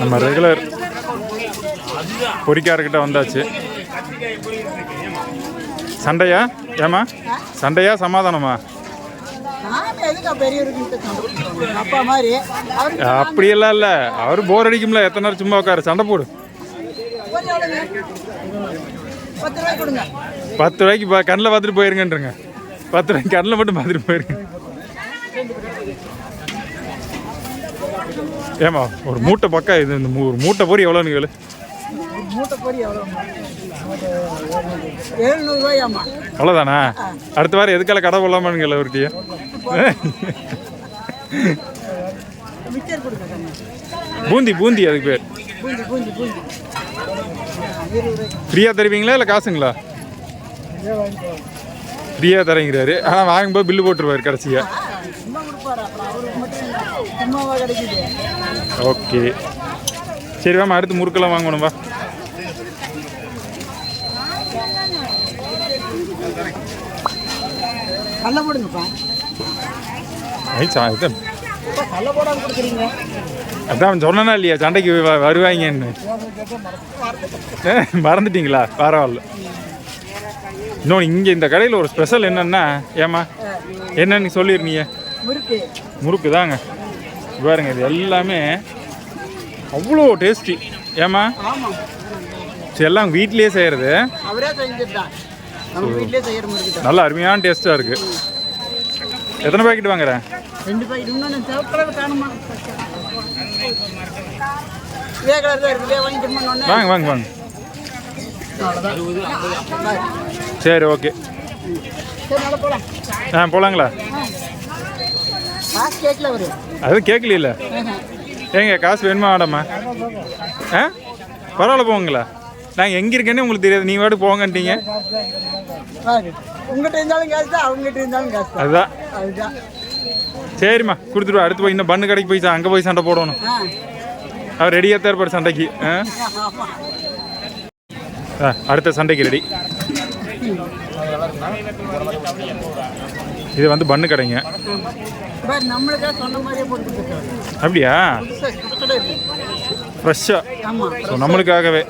நம்ம ரெகுலர் பொறிக்காரர்கிட்ட வந்தாச்சு. சண்டையா? ஏமா சண்டையா சமாதானமா? அப்படியெல்லாம் இல்லை. அவர் போர் அடிக்கும்ல. எத்தனை நேரம் சும்மா உட்காரு? சண்டை போடு. பத்து ரூபாய்க்கு கண்ணில் பார்த்துட்டு போயிருங்கன்றங்க. பத்து ரூபாய்க்கு கண்ணில் மட்டும் பார்த்துட்டு போயிருங்க. ஏமா ஒரு மூட்டை பக்கம் இது இந்த ஒரு மூட்டை பொறி எவ்வளோன்னு கேளு. அவ்வளோதானா அடுத்த வாரம் எதுக்கால கடை போடலாமான்னு கேளு ஒருட்டிய. பூந்தி பூந்தி அதுக்கு பேர். ஃப்ரீயாக தருவீங்களா இல்லை காசுங்களா? ஃப்ரீயாக தரேங்கிறாரு. ஆனால் வாங்கும்போது பில்லு போட்டுருவார் கடைசியாக ஆ, சும்மா கொடுப்பாரு அப்புறம் அவருக்கு மட்டும் என்ன? சும்மாவா கிடைக்குது ஓகே. சரி வாமா அடுத்து முறுக்கெல்லாம் வாங்கணும் வா. கல்ல போடுங்கப்பா. கல்ல போடாம கொடுக்குறீங்க. அதான் சொன்னனா இல்லையா சண்டைக்கு வருவாங்கன்னு மறந்துட்டீங்களா? பரவாயில்ல. இன்னொன்று இங்கே இந்த கடையில் ஒரு ஸ்பெஷல் என்னன்னா ஏமா என்னன்னு சொல்லிருந்தீங்க. முறுக்கு. முறுக்கு தாங்க. பாருங்க இது எல்லாமே அவ்வளோ டேஸ்டி ஏமா எல்லாம் வீட்லேயே செய்கிறது அவரே செஞ்சுட்டான் நம்ம வீட்டிலே செய்யற முறுக்கு தான். நல்ல அருமையான டேஸ்ட்டாக இருக்குது எத்தனை பாக்கெட் வாங்குறேன் ரெண்டு பாக்கெட் வாங்க வாங்க வாங்க சரி ஓகே ஆ போகலாங்களா அது கேட்கல ஏங்க காசு வேணுமா வேண்டாமா ஆ? பரவாயில்ல போங்களா நாங்கள் எங்கே இருக்கேன்னு உங்களுக்கு தெரியாது. நீ வாட்டு போங்கன்ட்டீங்க. பாரு உங்ககிட்ட இருந்தாலும் காசு தான் அவங்ககிட்ட இருந்தாலும் காசு தான். அதுதான். அதுதான். சரிம்மா கொடுத்துருவா அடுத்து போய் இன்னும் பண்ணு கடைக்கு போய் அங்கே போய் சண்டை போடணும். அவர் ரெடியாக தான் இருப்பார் சண்டைக்கு. ஆ, அடுத்த சண்டைக்கு ரெடி இது வந்து பண்ணு கடைங்க. அப்படியா? ஃப்ரெஷ்ஷாக ஸோ நம்மளுக்காகவே.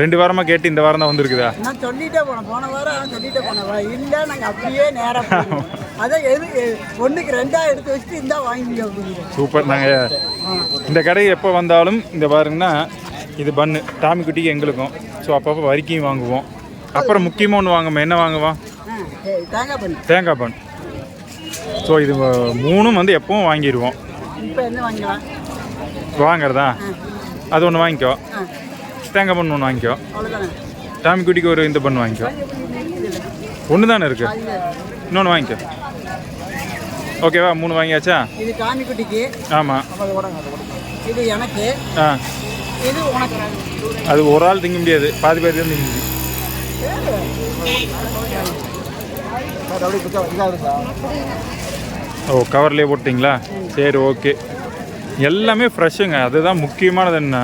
ரெண்டு வாரமாக கேட்டு இந்த வாரம் தான் வந்திருக்குதா? நான் சொல்லிட்டே போனேன். போன வாரம் சொல்லிட்டே போனேன். இல்லை நாங்கள் அப்படியே நேராக அதான் எது எ- ஒண்ணுக்கு ரெண்டா எடுத்து வச்சுட்டு இந்தா வாங்கிங்க அப்படின்னு சூப்பர். நாங்கள் இந்த கடை எப்போ வந்தாலும் இந்த பாருங்கன்னா இது பண்ணு. டாமி குட்டிக்கு எங்களுக்கும். ஸோ அப்பப்போ வரிக்கையும் வாங்குவோம். அப்புறம் முக்கியமாக ஒன்று வாங்குவோம் என்ன சரி தேங்காய் பன் ஸோ இது மூணும் வந்து எப்பவும் வாங்கிடுவோம் வாங்குறதா? அது ஒன்று வாங்கிக்கோ. தேங்காய் பண்ணு ஒன்று வாங்கிக்கோ. டாமி குட்டிக்கு ஒரு இந்த பண்ணு வாங்கிக்கோ. ஒன்று தானே இருக்குது அது இன்னொன்று வாங்கிக்கோ ஓகேவா மூணு வாங்கியாச்சா? இது ஆமாம் உடங்க அதை உடங்க. இது எனக்கு. ஆ. இது உனக்கு. அது ஒரு ஆள் திங்க முடியாது. பாதி பேர் தான் திங்க முடியும். ஓ கவர்லேயே போட்டிங்களா? சரி ஓகே எல்லாமே ஃப்ரெஷ்ஷுங்க அதுதான் முக்கியமானது என்ன?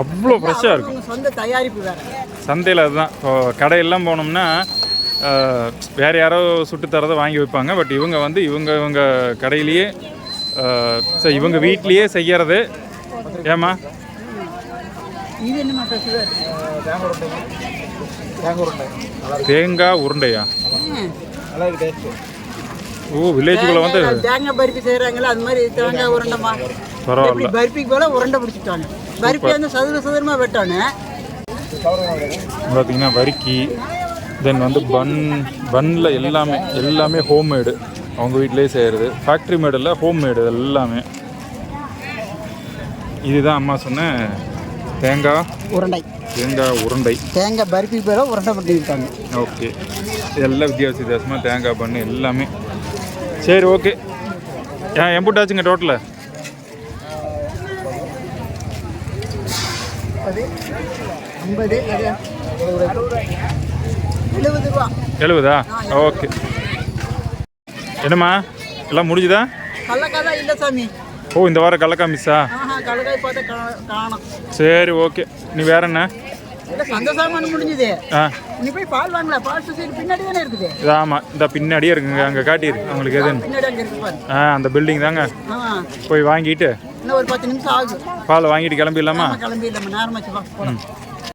அவ்வளோ ஃப்ரெஷ்ஷாக இருக்கும். உங்க சொந்த தயாரிப்பு வேற. சந்தையில் அதுதான். இப்போ கடையெல்லாம் போனோம்னா வேற யாரோ சுட்டு தரதை வாங்கி வைப்பாங்க. பட் இவங்க வந்து இவங்க இவங்க கடையிலேயே இவங்க வீட்லேயே செய்யறது. ஏமா இது என்ன மட்டும் சுகர் தேங்காய் உருண்டையா. ஓ வில்லேஜுக்குள்ளே வந்து தேங்காய் பருப்பி செய்கிறாங்களா அது மாதிரி தேங்காய் உருண்டைமா பரவாயில்ல. பருப்பிக்கு போல உருண்டை பிடிச்சிட்டாங்க. பருப்பி வந்து சதுர சதுரமாக வெட்டானு. பார்த்தீங்கன்னா வரிக்கி தென் வந்து பன் பன்னில் எல்லாமே எல்லாமே ஹோம்மேடு அவங்க வீட்டிலேயே செய்கிறது ஃபேக்ட்ரி மேடில் ஹோம்மேடு எல்லாமே. இதுதான் அம்மா சொன்ன தேங்காய்? உருண்டை. தேங்காய் உருண்டை. தேங்காய் பருப்பிக்கு போல உருண்டை பண்ணிட்டாங்க ஓகே. இதெல்லாம் வித்தியாச வித்தியாசமாக தேங்காய் பண்ணு எல்லாமே. சரி ஓகே. ஏன் எம்புட்டாச்சுங்க டோட்டலு அது ஐம்பது அது எழுபது. ஓகே. என்னம்மா? எல்லாம் முடிஞ்சுதா? கள்ளக்காய் தான் இல்லை சாமி. ஓ இந்த வாரம் கள்ளக்கா மிஸ்ஸா சரி ஓகே நீ வேற என்ன? பின்னாடியே இருக்குங்க அங்கே காட்டியிருக்கு உங்களுக்கு எதுன்னு. அந்த பில்டிங் தாங்க. போய் வாங்கிட்டு பால் வாங்கிட்டு கிளம்பிடலாமா? நம்ம கிளம்பி நம்ம நேரமாச்சு